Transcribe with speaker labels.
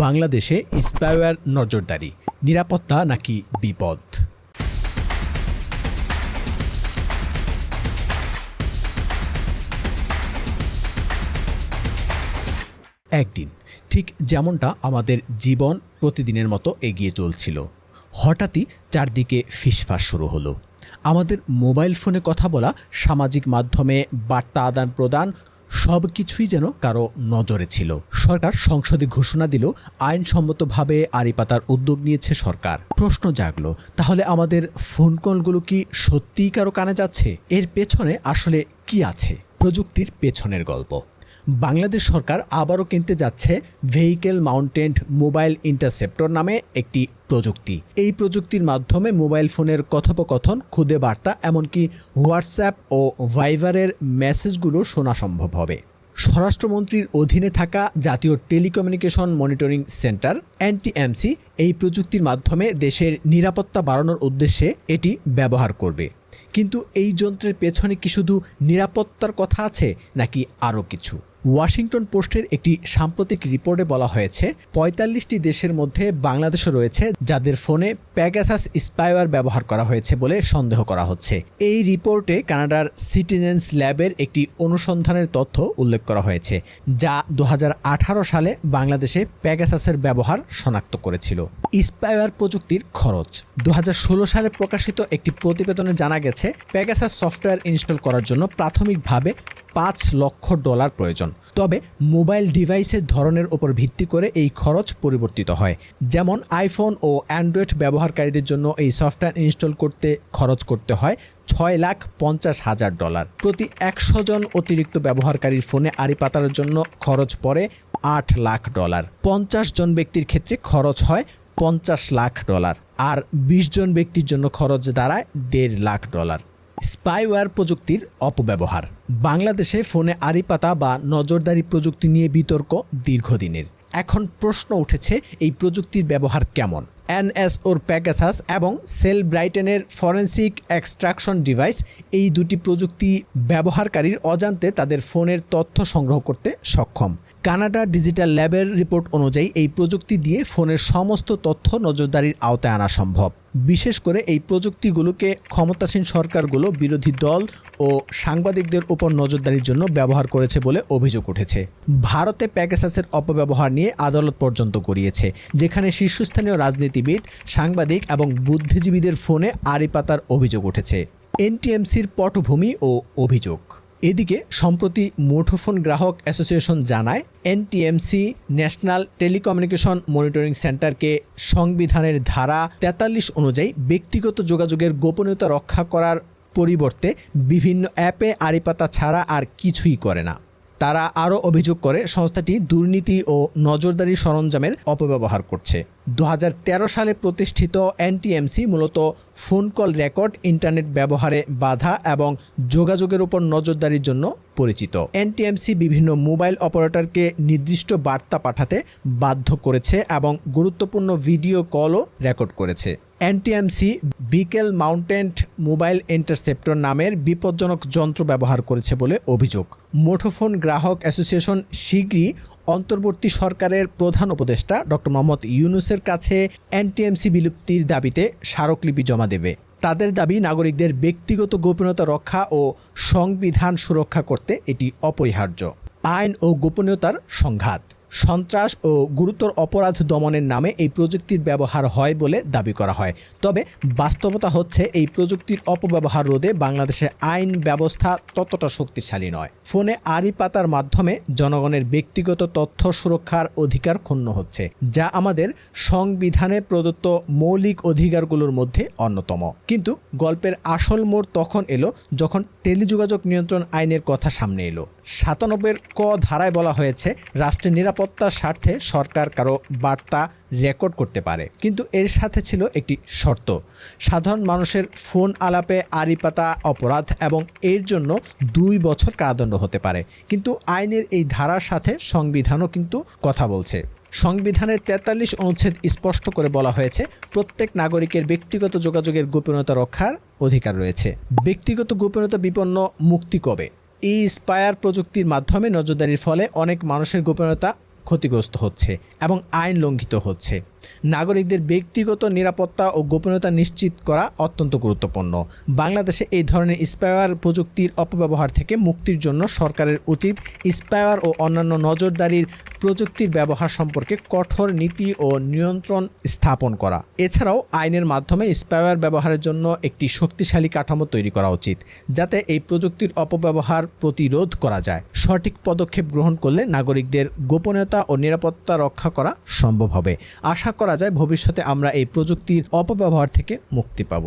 Speaker 1: বাংলাদেশে স্পাইওয়্যার নজরদারি, নিরাপত্তা নাকি বিপদ? একদিন, ঠিক যেমনটা আমাদের জীবন প্রতিদিনের মতো এগিয়ে চলছিল। হঠাৎই চারদিকে ফিসফাস শুরু হলো। আমাদের মোবাইল ফোনে কথা বলা সামাজিক মাধ্যমে বার্তা আদান প্রদান সব কিছুই যেন কারও নজরে ছিল। সরকার সংসদে ঘোষণা দিল, আইনসম্মতভাবে আড়ি পাতার উদ্যোগ নিয়েছে সরকার। প্রশ্ন জাগল, তাহলে আমাদের ফোন কলগুলো কি সত্যিই কারও কানে যাচ্ছে? এর পেছনে আসলে কি আছে? প্রযুক্তির পেছনের গল্প। বাংলাদেশ সরকার আবারও কিনতে যাচ্ছে ভেহিকেল মাউন্টেন্ট মোবাইল ইন্টারসেপ্টর নামে একটি প্রযুক্তি। এই প্রযুক্তির মাধ্যমে মোবাইল ফোনের কথোপকথন, খুদে বার্তা, এমনকি হোয়াটসঅ্যাপ ও ভাইবারের মেসেজগুলো শোনা সম্ভব হবে। স্বরাষ্ট্রমন্ত্রীর অধীনে থাকা জাতীয় টেলিকমিউনিকেশন মনিটরিং সেন্টার এনটিএমসি এই প্রযুক্তির মাধ্যমে দেশের নিরাপত্তা বাড়ানোর উদ্দেশ্যে এটি ব্যবহার করবে। কিন্তু এই যন্ত্রের পেছনে কি শুধু নিরাপত্তার কথা আছে, নাকি আরও কিছু? ওয়াশিংটন পোস্টের একটি সাম্প্রতিক রিপোর্টে বলা হয়েছে, পঁয়তাল্লিশটি দেশের মধ্যে বাংলাদেশও রয়েছে যাদের ফোনে প্যাগাসাস স্পাইওয়ার ব্যবহার করা হয়েছে বলে সন্দেহ করা হচ্ছে। এই রিপোর্টে কানাডার সিটিজেন্স ল্যাবের একটি অনুসন্ধানের তথ্য উল্লেখ করা হয়েছে, যা দু হাজার আঠারো সালে বাংলাদেশে প্যাগাসাসের ব্যবহার শনাক্ত করেছিল। স্পাইওয়ার প্রযুক্তির খরচ। দু হাজার ষোলো সালে প্রকাশিত একটি প্রতিবেদনে জানা গেছে প্যাগাসাস সফটওয়্যার ইনস্টল করার জন্য প্রাথমিকভাবে পাঁচ লক্ষ ডলার প্রয়োজন। তবে মোবাইল ডিভাইসের ধরনের ওপর ভিত্তি করে এই খরচ পরিবর্তিত হয়। যেমন আইফোন ও অ্যান্ড্রয়েড ব্যবহারকারীদের জন্য এই সফটওয়্যার ইনস্টল করতে খরচ করতে হয় ছয় লাখ পঞ্চাশ হাজার ডলার। প্রতি একশো জন অতিরিক্ত ব্যবহারকারীর ফোনে আড়ি পাতার জন্য খরচ পড়ে আট লাখ ডলার। পঞ্চাশ জন ব্যক্তির ক্ষেত্রে খরচ হয় পঞ্চাশ লাখ ডলার। আর বিশ জন ব্যক্তির জন্য খরচ দাঁড়ায় দেড় লাখ ডলার। স্পাইওয়্যার প্রযুক্তির অপব্যবহার। বাংলাদেশে ফোনে আড়িপাতা বা নজরদারি প্রযুক্তি নিয়ে বিতর্ক দীর্ঘদিনের। এখন প্রশ্ন উঠেছে, এই প্রযুক্তির ব্যবহার কেমন? এনএসওর প্যাগাসাস এবং সেল ব্রাইটেনের ফরেন্সিক এক্সট্রাকশন ডিভাইস এই দুটি প্রযুক্তি ব্যবহারকারীর অজান্তে তাদের ফোনের তথ্য সংগ্রহ করতে সক্ষম। কানাডা ডিজিটাল ল্যাবের রিপোর্ট অনুযায়ী এই প্রযুক্তি দিয়ে ফোনের সমস্ত তথ্য নজরদারির আওতায় আনা সম্ভব। বিশেষ করে এই প্রযুক্তিগুলোকে ক্ষমতাসীন সরকারগুলো বিরোধী দল ও সাংবাদিকদের উপর নজরদারির জন্য ব্যবহার করেছে বলে অভিযোগ উঠেছে। ভারতে প্যাকেসাসের অপব্যবহার নিয়ে আদালত পর্যন্ত করিয়েছে যেখানে শীর্ষস্থানীয় রাজনীতিবিদ, সাংবাদিক এবং বুদ্ধিজীবীদের ফোনে আড়ি পাতার অভিযোগ উঠেছে। এনটিএমসির পটভূমি ও অভিযোগ। এদিকে, সম্প্রতি মুঠোফোন গ্রাহক অ্যাসোসিয়েশন জানায়, এনটিএমসি ন্যাশনাল টেলিকমিউনিকেশন মনিটরিং সেন্টারকে সংবিধানের ধারা তেতাল্লিশ অনুযায়ী ব্যক্তিগত যোগাযোগের গোপনীয়তা রক্ষা করার পরিবর্তে বিভিন্ন অ্যাপে আড়িপাতা ছাড়া আর কিছুই করে না। তারা আরও অভিযোগ করে, সংস্থাটি দুর্নীতি ও নজরদারি সরঞ্জামের অপব্যবহার করছে। দু হাজার তেরো সালে প্রতিষ্ঠিত এনটিএমসি মূলত ফোন কল রেকর্ড ইন্টারনেট ব্যবহারে বাধা এবং যোগাযোগের উপর নজরদারির জন্য পরিচিত। এনটিএমসি বিভিন্ন মোবাইল অপারেটরকে নির্দিষ্ট বার্তা পাঠাতে বাধ্য করেছে এবং গুরুত্বপূর্ণ ভিডিও কলও রেকর্ড করেছে। এনটিএমসি বিকেল মাউন্টেন্ট মোবাইল ইন্টারসেপ্টর নামের বিপজ্জনক যন্ত্র ব্যবহার করেছে বলে অভিযোগ। মুঠোফোন গ্রাহক অ্যাসোসিয়েশন শীঘ্রই অন্তর্বর্তী সরকারের প্রধান উপদেষ্টা ডক্টর মোহাম্মদ ইউনুসের কাছে এনটিএমসি বিলুপ্তির দাবিতে স্মারকলিপি জমা দেবে। তাদের দাবি, নাগরিকদের ব্যক্তিগত গোপনীয়তা রক্ষা ও সংবিধান সুরক্ষা করতে এটি অপরিহার্য। আইন ও গোপনীয়তার সংঘাত। সন্ত্রাস ও গুরুতর অপরাধ দমনের নামে এই প্রযুক্তির ব্যবহার হয় বলে দাবি করা হয়। তবে বাস্তবতা হচ্ছে এই প্রযুক্তির অপব্যবহার রোধে বাংলাদেশে আইন ব্যবস্থা ততটা শক্তিশালী নয়। ফোনে আড়ি পাতার মাধ্যমে জনগণের ব্যক্তিগত তথ্য সুরক্ষার অধিকার ক্ষুণ্ণ হচ্ছে, যা আমাদের সংবিধানে প্রদত্ত মৌলিক অধিকারগুলোর মধ্যে অন্যতম। কিন্তু গল্পের আসল মোড় তখন এলো যখন টেলিযোগাযোগ নিয়ন্ত্রণ আইনের কথা সামনে এলো। সাতানব্বইয়ের ক ধারায় বলা হয়েছে, রাষ্ট্রের নিরাপত্তার স্বার্থে সরকার কারও বার্তা রেকর্ড করতে পারে। কিন্তু এর সাথে ছিল একটি শর্ত। সাধারণ মানুষের ফোন আলাপে আড়িপাতা অপরাধ এবং এর জন্য দুই বছর কারাদণ্ড হতে পারে। কিন্তু আইনের এই ধারার সাথে সংবিধানও কিন্তু কথা বলছে। সংবিধানের তেতাল্লিশ অনুচ্ছেদ স্পষ্ট করে বলা হয়েছে, প্রত্যেক নাগরিকের ব্যক্তিগত যোগাযোগের গোপনীয়তা রক্ষার অধিকার রয়েছে। ব্যক্তিগত গোপনীয়তা বিপন্ন মুক্তি কবে? এই স্পায়ার প্রযুক্তির মাধ্যমে নজরদারির ফলে অনেক মানুষের গোপনীয়তা ক্ষতিগ্রস্ত হচ্ছে এবং আইন লঙ্ঘিত হচ্ছে। নাগরিকদের ব্যক্তিগত নিরাপত্তা ও গোপনীয়তা নিশ্চিত করা অত্যন্ত গুরুত্বপূর্ণ। বাংলাদেশে এই ধরনের স্পাইওয়ার প্রযুক্তির অপব্যবহার থেকে মুক্তির জন্য সরকারের উচিত স্পায়ার ও অন্যান্য নজরদারির প্রযুক্তির ব্যবহার সম্পর্কে কঠোর নীতি ও নিয়ন্ত্রণ স্থাপন করা। এছাড়াও আইনের মাধ্যমে স্পাইওয়ার ব্যবহারের জন্য একটি শক্তিশালী কাঠামো তৈরি করা উচিত, যাতে এই প্রযুক্তির অপব্যবহার প্রতিরোধ করা যায়। সঠিক পদক্ষেপ গ্রহণ করলে নাগরিকদের গোপনীয়তা ও নিরাপত্তা রক্ষা করা সম্ভব হবে। আশা করা যায় ভবিষ্যতে আমরা এই প্রযুক্তির অপব্যবহার থেকে মুক্তি পাব।